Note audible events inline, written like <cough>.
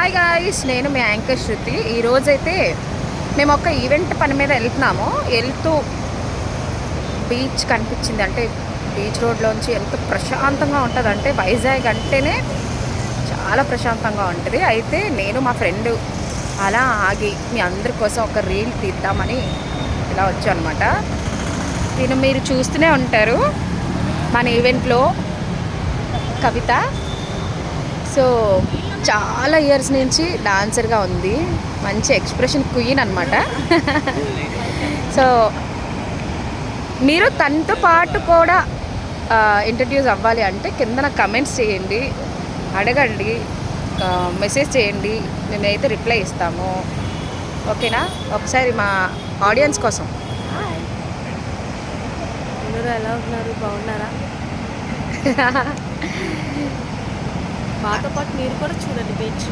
Hi guys నేను మీ anchor శృతి. ఈరోజైతే మేము ఒక ఈవెంట్ పని మీద వెళ్తున్నాము. వెళ్తూ బీచ్ కనిపించింది. అంటే బీచ్ రోడ్లోంచి ఎంత ప్రశాంతంగా ఉంటుంది అంటే వైజాగ్ అంటేనే చాలా ప్రశాంతంగా ఉంటుంది. అయితే నేను మా ఫ్రెండ్ అలా ఆగి మీ అందరి కోసం ఒక రీల్ తీద్దామని ఇలా వచ్చాను అనమాట దీన్ని మీరు చూస్తూనే ఉంటారు మన ఈవెంట్లో కవిత. సో చాలా ఇయర్స్ నుంచి డాన్సర్గా ఉంది. మంచి ఎక్స్ప్రెషన్ క్వీన్ అనమాట సో మీరు తనతో పాటు కూడా ఇంట్రడ్యూస్ అవ్వాలి అంటే కింద కమెంట్స్ చేయండి. అడగండి. మెసేజ్ చేయండి. మేమైతే రిప్లై ఇస్తాము. ఓకేనా ఒకసారి మా ఆడియన్స్ కోసం. అందరూ ఎలా ఉన్నారు? బాగున్నారా? <laughs> మాతో పాటు మీరు కూడా చూడండి బీచ్.